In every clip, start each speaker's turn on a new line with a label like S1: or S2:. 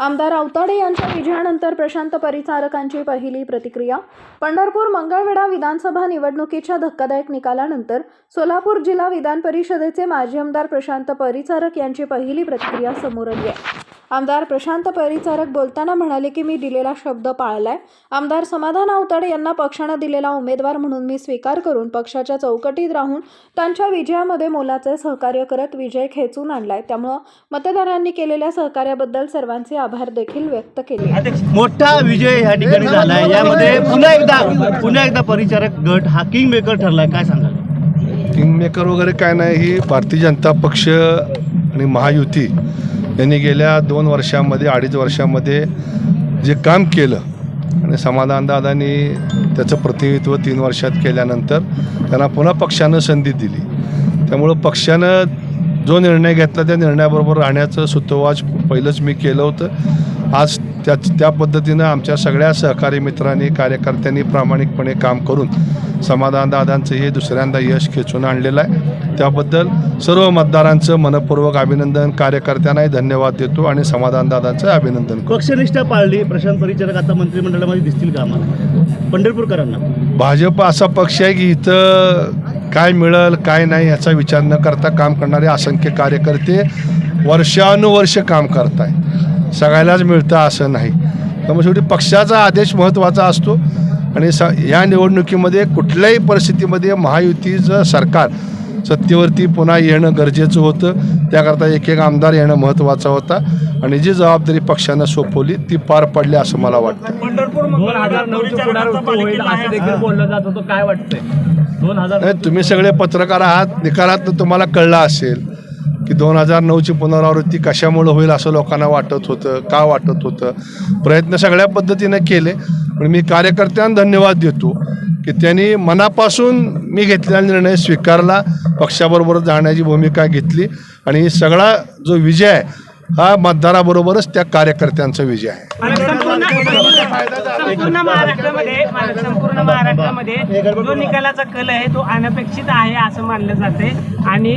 S1: आमदार आवताडे यांच्या विजयानंतर प्रशांत परिचारकांची पहिली प्रतिक्रिया. पंढरपूर मंगळवेढा विधानसभा निवडणुकीच्या धक्कादायक निकालानंतर सोलापूर जिल्हा विधान परिषदेचे माजी आमदार प्रशांत परिचारक यांची पहिली प्रतिक्रिया समोर आली आहे. आमदार प्रशांत परिचारक बोलताना म्हणाले की मी दिलेला शब्द पाळलाय. आमदार समाधान आवताडे यांना पक्षानं दिलेला उमेदवार म्हणून मी स्वीकार करून पक्षाच्या चौकटीत राहून त्यांच्या विजयामध्ये मोलाचे सहकार्य करत विजय खेचून आणलाय. त्यामुळं मतदारांनी केलेल्या सहकार्याबद्दल सर्वांचे आभार देखील व्यक्त केले
S2: मोठा विजय ह्या ठिकाणी झालाय. यामध्ये पुन्हा एकदा पुन्हा एकदा परिचारक गट हा किंग मेकर ठरलाय. काय सांगाल?
S3: किंगमेकर वगैरे काय नाही. ही भारतीय जनता पक्ष आणि महायुती यांनी गेल्या दोन वर्षामध्ये अडीच वर्षामध्ये जे काम केलं आणि समाधानदादांनी त्याचं प्रतिनिधित्व तीन वर्षात केल्यानंतर त्यांना पुन्हा पक्षानं संधी दिली. त्यामुळं पक्षानं जो निर्णय घेतला त्या निर्णयाबरोबर राहण्याचं सुतोवाच पहिलंच मी केलं होतं. आज त्या त्या पद्धतीनं आमच्या सगळ्या सहकारी मित्रांनी कार्यकर्त्यांनी प्रामाणिकपणे काम करून समाधानदादांचं हे दुसऱ्यांदा यश खेचून आणलेलं आहे. त्याबद्दल सर्व मतदारांचं मनपूर्वक अभिनंदन कार्यकर्त्यांनाही धन्यवाद देतो आणि समाधानदादांचं अभिनंदन करतो.
S2: पक्षनिष्ठा पाळली प्रशांत परिचारक आता मंत्रिमंडळामध्ये दिसतील का आम्हाला पंढरपूरकरांना.
S3: भाजप असा पक्ष आहे की इथं काय मिळेल काय नाही याचा विचार न करता काम करणारे असंख्य कार्यकर्ते वर्षानुवर्ष काम करत आहे सगळ्यालाच मिळतं असं नाही. त्यामुळे शेवटी पक्षाचा आदेश महत्त्वाचा असतो. आणि स या निवडणुकीमध्ये कुठल्याही परिस्थितीमध्ये महायुतीचं सरकार सत्तेवरती पुन्हा येणं गरजेचं होतं. त्याकरता एक एक आमदार येणं महत्त्वाचा होता. आणि जी जबाबदारी पक्षानं सोपवली ती पार पडली असं मला वाटतं. नाही तुम्ही सगळे पत्रकार आहात. निकालात तुम्हाला कळलं असेल. की दोन हजार नऊची पुनरावृत्ती कशामुळं होईल असं लोकांना वाटत होतं का वाटत होतं? प्रयत्न सगळ्या पद्धतीनं केले. पण मी कार्यकर्त्यांना धन्यवाद देतो की त्यांनी मनापासून मी घेतलेला निर्णय स्वीकारला पक्षाबरोबर जाण्याची भूमिका घेतली आणि सगळा जो विजय आहे हा मतदाराबरोबरच त्या कार्यकर्त्यांचा विजय आहे.
S4: संपूर्ण महाराष्ट्रामध्ये संपूर्ण महाराष्ट्रामध्ये जो निकालाचा कल आहे तो अनपेक्षित आहे असं मानलं जाते आणि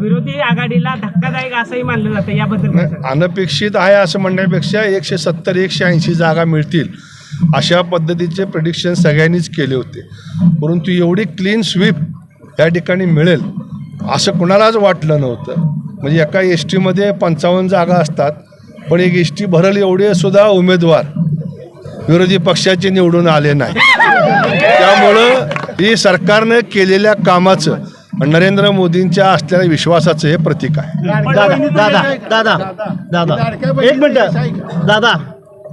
S4: विरोधी आघाडीला धक्कादायक असंही मानलं जातं याबद्दल?
S3: अनपेक्षित आहे असं म्हणण्यापेक्षा एकशे सत्तर एकशे ऐंशी जागा मिळतील. अशा पद्धतीचे प्रिडिक्शन सगळ्यांनीच केले होते. परंतु एवढी क्लीन स्वीप या ठिकाणी मिळेल असं कुणालाच वाटलं नव्हतं. म्हणजे एका एस टीमध्ये पंचावन्न जागा असतात पण एक एस टी भरल एवढे सुद्धा उमेदवार विरोधी पक्षाचे निवडून आले नाही. त्यामुळं ही सरकारनं केलेल्या कामाचं नरेंद्र मोदींच्या असलेल्या विश्वासाचं हे प्रतीक आहे
S2: दादा दादा दादा दादा एक मिनिट दादा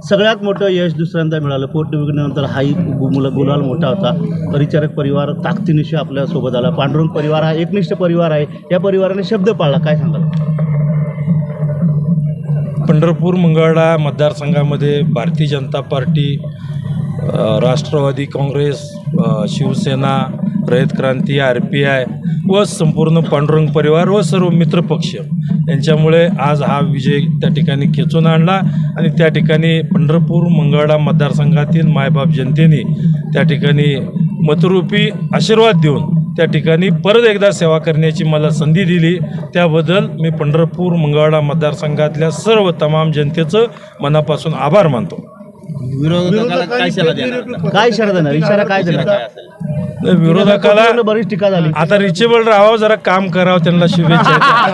S2: सगळ्यात मोठं यश दुसऱ्यांदा मिळालं पोटनिवडणुकीनंतर हाही मुलं गुलाल मोठा होता परिचारक परिवार ताकदीनिशी आपल्यासोबत आला पांडुरंग परिवार हा एकनिष्ठ परिवार आहे या परिवाराने शब्द पाळला काय सांगाल
S5: पंढरपूर मंगळा मतदारसंघामध्ये Bharatiya Janata Party Rashtravadi Congress Shivsena Rayat Kranti R P I व संपूर्ण पांडुरंग परिवार व सर्व मित्रपक्ष यांच्यामुळे आज हा विजय त्या ठिकाणी खेचून आणला आणि त्या ठिकाणी पंढरपूर मंगळा मतदारसंघातील मायबाप जनतेने त्या ठिकाणी मतरूपी आशीर्वाद देऊन त्या ठिकाणी परत एकदा सेवा करण्याची मला संधी दिली. त्याबद्दल मी पंढरपूर मंगळा मतदारसंघातल्या सर्व तमाम जनतेचं मनापासून आभार मानतो.
S2: काय इशारा देणार? काय इशारा देणार? इशारा काय देणार? काय असेल
S5: विरोधकाला
S2: बरीच टीका झाली.
S5: आता रिचेबल राहावं जरा काम करावं त्यांना शुभेच्छा.